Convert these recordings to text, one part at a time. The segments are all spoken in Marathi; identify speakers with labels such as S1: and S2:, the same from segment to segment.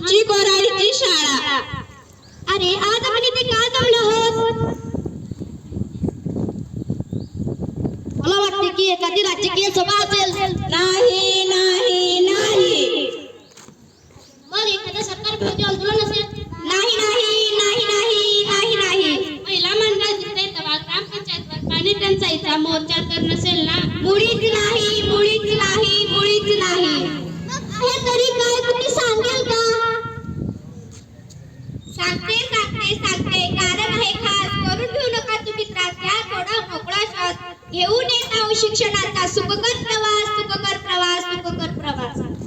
S1: आमची कोराडीची शाळा.
S2: अरे आज आपण इथे का जमलो आहोत? मला वाटते की एखादी राजकीय सभा असेल.
S1: नाही नाही नाही.
S2: मग एखादं सरकार विरोधी आंदोलन असेल
S1: नाही नाही नाही नाही नाही नाही.
S2: महिला मंडळ दिसते तेव्हा ग्रामपंचायतवर पाणी टंचाईचा मोर्चा तर नसेल ना?
S1: मुळीच नाही मुळीच नाही मुळीच नाही
S2: हे तरी काय तुम्ही सांगेल का
S1: सांगते सांगते सांगते कारण आहे खास करून घेऊ नका तुम्ही त्रास घ्या थोडा मोकळा श्वास घेऊन येत आहो शिक्षणाचा सुखकर प्रवास सुखकर प्रवास सुखकर प्रवास.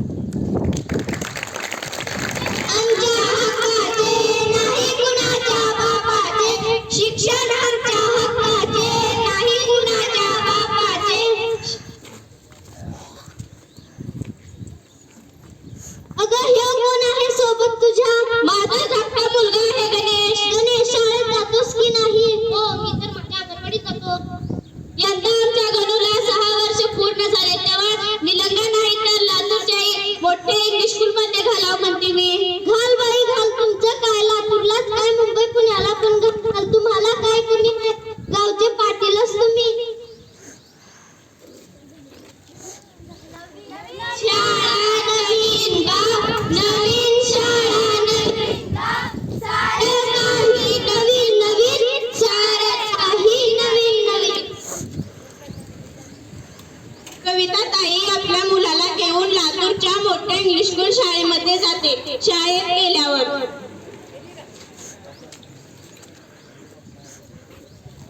S1: शाळेमध्ये शाळेत गेल्यावर.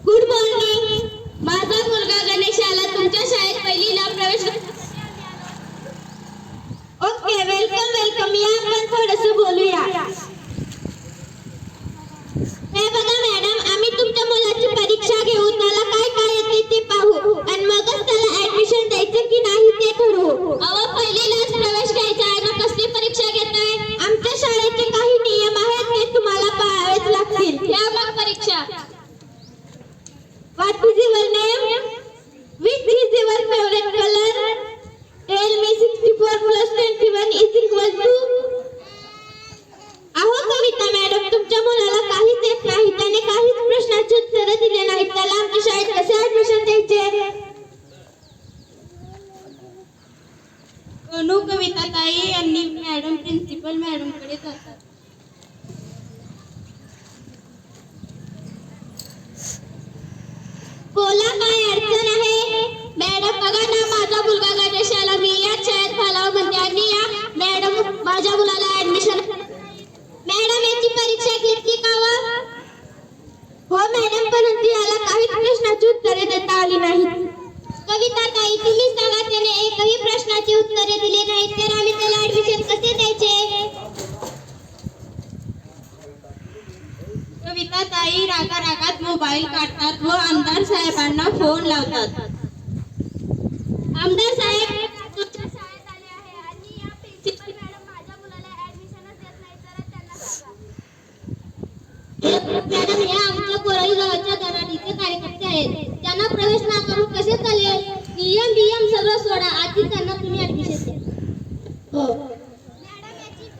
S1: गुड मॉर्निंग माझा मुलगा गणेशाला तुमच्या शाळेत पहिलीला प्रवेश ओके वेलकम वेलकम या आपण थोडस बोलूया. हे बघा मॅडम आम्ही तुमच्या मुलाची परीक्षा घेऊ. त्याला काय काय येते ते पाहू. आणि मगच त्याला ऍडमिशन द्यायचं की नाही ते ठरवू. अहो पहिले प्रवेश घ्यायचा आहे ना कसली परीक्षा घेताय आमच्या शाळेचे काही नियम आहेत ते तुम्हाला पाळावेच लागतील घ्या मग परीक्षा What is your name? Which is your favorite color? Tell me 64 plus 21 is equal to अहो कविता मॅडम तुमच्या मुलाला काहीच येत नाही त्याने काहीच प्रश्नाची उत्तरं दिले नाहीत त्याला आमच्या शाळेत कसे ऍडमिशन द्यायचे अनु कविता ताई यांनी मॅडम प्रिन्सिपल मॅडमकडे जातात बोला काय अडचण आहे मॅडम बघा ना माझा मुलगा गणेशाला मी या शाळेत घालावं म्हणते आणि या मॅडम माझ्या मुलाला ऍडमिशन मॅडम याची परीक्षा घेतली का व? हो मॅडम परंतु याला काहीच प्रश्नाची उत्तरे देता आली नाही कविता ताई तुम्ही सांगा त्याने एकही प्रश्नाची उत्तर दिली नाहीत तर आम्ही त्याला ऍडमिशन कसे द्यायचे ताई रागा रागात मोबाईल काढतात व आमदार साहेबांना फोन लावतात. आमदार साहेब या
S2: आमच्या गावाच्या दराडीचे कार्यकर्ते आहेत. त्यांना प्रवेश कसे चालेल नियम बियम सगळं सोडा आधी त्यांना तुम्ही ऍडमिशन द्या. हो.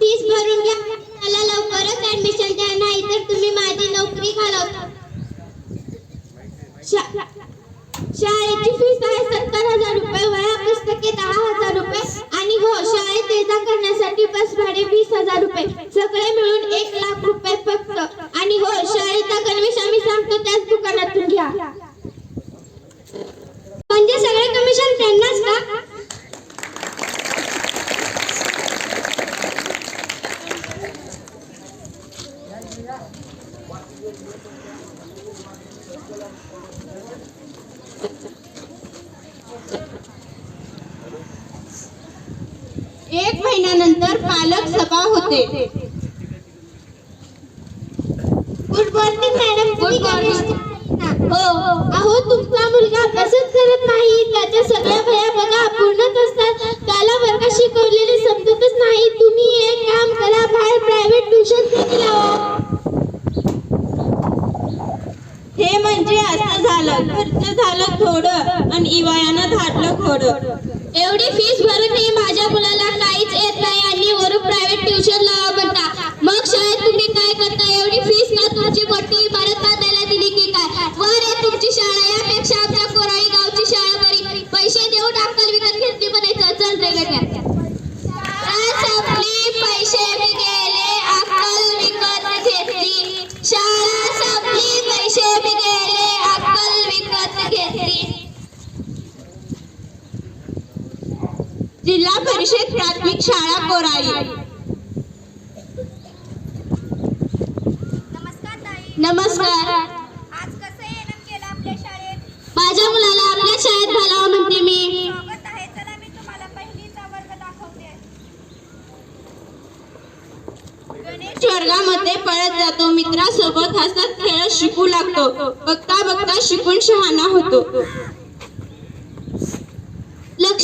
S1: फीस भरून घ्या मला लवकरच ऍडमिशन द्या नाही तर तुम्ही माझी नोकरी घालवता शा- शाळेची फीस आहे सत्तर हजार रुपये वया पुस्तके दहा हजार रुपये आणि हो शाळेत ये जा करण्यासाठी बस भाडे वीस हजार रुपये सगळे मिळून एक लाख रुपये फक्त आणि हो शाळेचा गणवेश आम्ही सांगतो त्याच दुकानातून घ्या म्हणजे सगळे कमिशन त्यांनाच का एक महिन्यानंतर पालक सभा होते. Good morning madam good morning हो. अहो तुमचा मुलगा अभ्यासच करत नाही. त्याच्या सगळ्या भया बघा पूर्णच असतात. त्याला वर्ग शिकवलेले समजतच नाही. तुम्ही एक काम करा बाहेर प्रायव्हेट ट्युशन लावा. हे म्हणजे असं झालं. खर्च झालं थोडं आणि इवायानं धाडलं थोडं एवढी फीस भरून कोराळी
S3: नमस्कार
S1: नमस्कार.
S3: आज कसं येणं केलं आपल्या शाळेत?
S1: माझ्या मुलाला आपल्या शाळेत घालावं म्हणते मी.
S3: स्वागत आहे. चला मी तुम्हाला पहिलीचा वर्ग दाखवते. गणेश
S1: वर्गामध्ये पळत जातो. मित्रासोबत हसत खेळत शिकू लागतो. बघता बघता शिकून शहाणा होतो.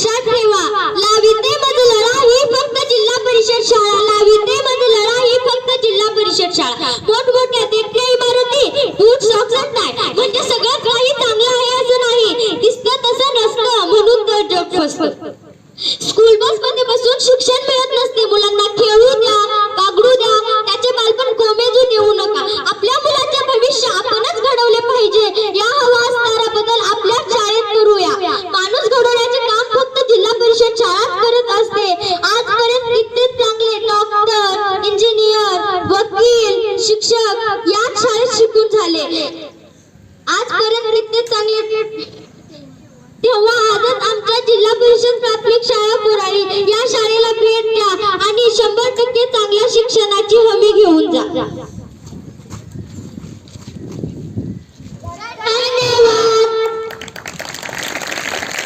S1: लक्षात ठेवा लाविते मध्ये लढा ही फक्त जिल्हा परिषद शाळा लाविते मध्ये लढा ही फक्त जिल्हा परिषद शाळा. मोठमोठ्या देखण्या इमारती बूट सॉक्स 这样。这样